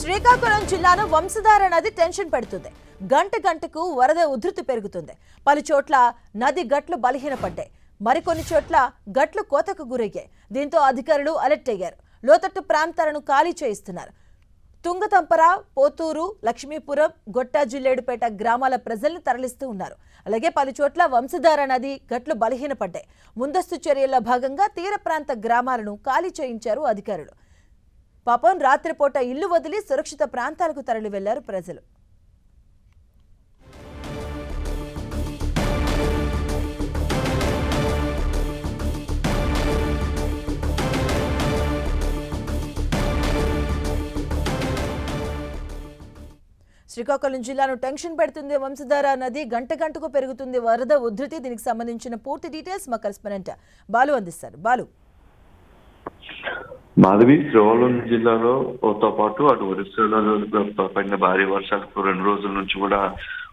శ్రీకాకుళం జిల్లాను వంశధార నది టెన్షన్ పెడుతుంది. గంట గంటకు వరద ఉధృతి పెరుగుతుంది. పలు చోట్ల నది గట్లు బలహీనపడ్డాయి. మరికొన్ని చోట్ల గట్లు కోతకు గురయ్యాయి. దీంతో అధికారులు అలర్ట్ అయ్యారు. లోతట్టు ప్రాంతాలను ఖాళీ చేయిస్తున్నారు. తుంగతంపర పోతూరు లక్ష్మీపురం గొట్ట జిల్లేడుపేట గ్రామాల ప్రజల్ని తరలిస్తూ ఉన్నారు. అలాగే పలు చోట్ల వంశధార నది గట్లు బలహీనపడ్డాయి. ముందస్తు చర్యల్లో భాగంగా తీర ప్రాంత గ్రామాలను ఖాళీ చేయించారు అధికారులు. పాపం రాత్రిపూట ఇల్లు వదిలి సురక్షిత ప్రాంతాలకు తరలి వెళ్ళారు ప్రజలు. శ్రీకాకుళం జిల్లాను టెన్షన్ పెడుతుంది వంశధార నది గంట గంటకు పెరుగుతుంది వరద ఉధృతి దీనికి సంబంధించిన పూర్తి డీటెయిల్స్ మా కరెస్పాండెంట్ బాలు అందిస్తారు. బాలు. మాధవి శ్రీకాకుళం జిల్లాలో తో పాటు అటు ఒరిస్సాలో పడిన భారీ వర్షాలకు రెండు రోజుల నుంచి కూడా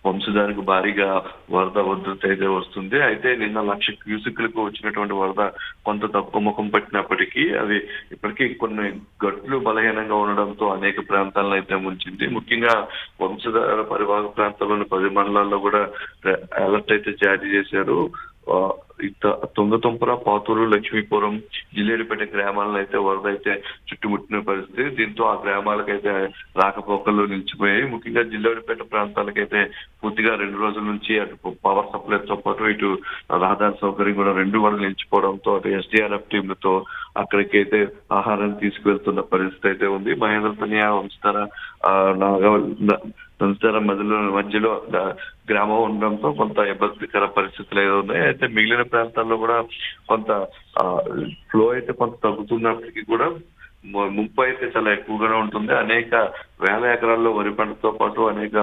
వంశధానికి భారీగా వరద ఉధృతి అయితే వస్తుంది. అయితే నిన్న లక్ష క్యూసిక్లకు వచ్చినటువంటి వరద కొంత తక్కువ ముఖం పట్టినప్పటికీ అది ఇప్పటికీ కొన్ని గట్లు బలహీనంగా ఉండడంతో అనేక ప్రాంతాలను అయితే ముంచింది. ముఖ్యంగా వంశధార పరివాహక ప్రాంతంలోని పది మండలాల్లో కూడా అలర్ట్ అయితే జారీ చేశారు. తుంగతుంపర పాతూరు లక్ష్మీపురం జిల్లేడుపేట గ్రామాలను అయితే వరద అయితే చుట్టుముట్టిన పరిస్థితి. దీంతో ఆ గ్రామాలకైతే రాకపోకలు నిలిచిపోయాయి. ముఖ్యంగా జిల్లేడుపేట ప్రాంతాలకైతే పూర్తిగా రెండు రోజుల నుంచి అటు పవర్ సప్లైతో పాటు ఇటు రహదారి సౌకర్యం కూడా రెండు కూడా నిలిచిపోవడంతో అటు ఎస్డిఆర్ఎఫ్ టీంలతో అక్కడికైతే ఆహారం తీసుకువెళ్తున్న పరిస్థితి అయితే ఉంది. మహేంద్ర తనియా వంశధార నాగ సంస్థల మధ్యలో మధ్యలో గ్రామం ఉండడంతో కొంత ఇబ్బందికర పరిస్థితులు ఏదో ఉన్నాయి. అయితే మిగిలిన ప్రాంతాల్లో కూడా కొంత ఫ్లో అయితే కొంత తగ్గుతున్నప్పటికీ కూడా ముప్పై ముంపు అయితే చాలా ఎక్కువగానే ఉంటుంది. అనేక వేల ఎకరాల్లో వరి పంటతో పాటు అనేక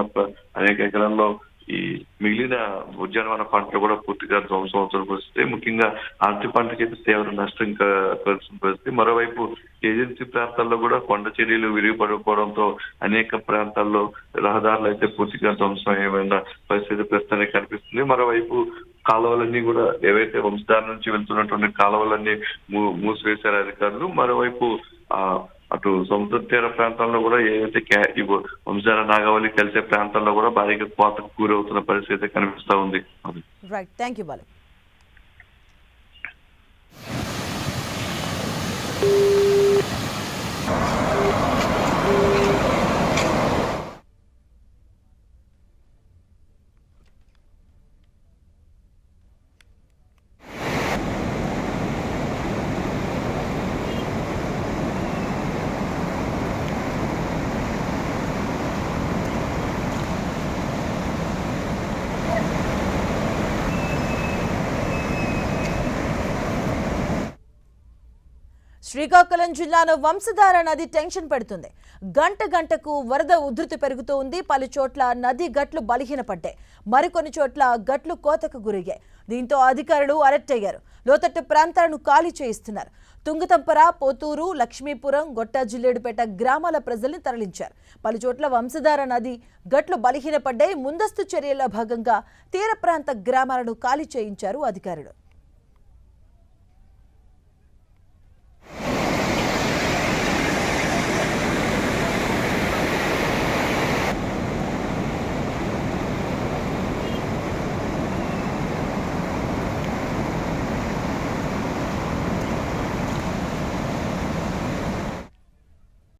అనేక ఎకరాల్లో ఈ మిగిలిన ఉద్యానవన పంటలు కూడా పూర్తిగా ధ్వంసం అవుతున్న పరిస్థితి ముఖ్యంగా అరటి పంటకి అయితే తీవ్ర నష్టం కలిసిన పరిస్థితి మరోవైపు ఏజెన్సీ ప్రాంతాల్లో కూడా కొండ చర్యలు విరిగిపడిపోవడంతో అనేక ప్రాంతాల్లో రహదారులు అయితే పూర్తిగా ధ్వంసం ఏమైనా పరిస్థితి ప్రస్తుతానికి కనిపిస్తుంది. మరోవైపు కాలువలన్నీ కూడా ఏవైతే వంశధార నుంచి వెళ్తున్నటువంటి కాలువలన్నీ మూ- మూసివేశారు అధికారులు మరోవైపు ఆ అటు సముద్ర తీర ప్రాంతాల్లో కూడా ఏదైతే వంశాల నాగావళి కలిసే ప్రాంతాల్లో కూడా భారీగా కోతకు గురవుతున్న పరిస్థితి కనిపిస్తా ఉంది. Right thank you Balu Srikakulam జిల్లాలో వంశధార నది టెన్షన్ పెడుతుంది. గంట గంటకు వరద ఉధృతి పెరుగుతూ ఉంది. పలు చోట్ల నది గట్లు బలహీనపడ్డాయి. మరికొన్ని చోట్ల గట్లు కోతకు గురయ్యాయి. దీంతో అధికారులు అలర్ట్ అయ్యారు. లోతట్టు ప్రాంతాలను ఖాళీ చేయిస్తున్నారు. తుంగతంపర పోతూరు లక్ష్మీపురం గొట్టా జిల్లేడుపేట గ్రామాల ప్రజల్ని తరలించారు. పలు చోట్ల వంశధార నది గట్లు బలహీనపడ్డాయి. ముందస్తు చర్యల్లో భాగంగా తీర ప్రాంత గ్రామాలను ఖాళీ చేయించారు అధికారులు.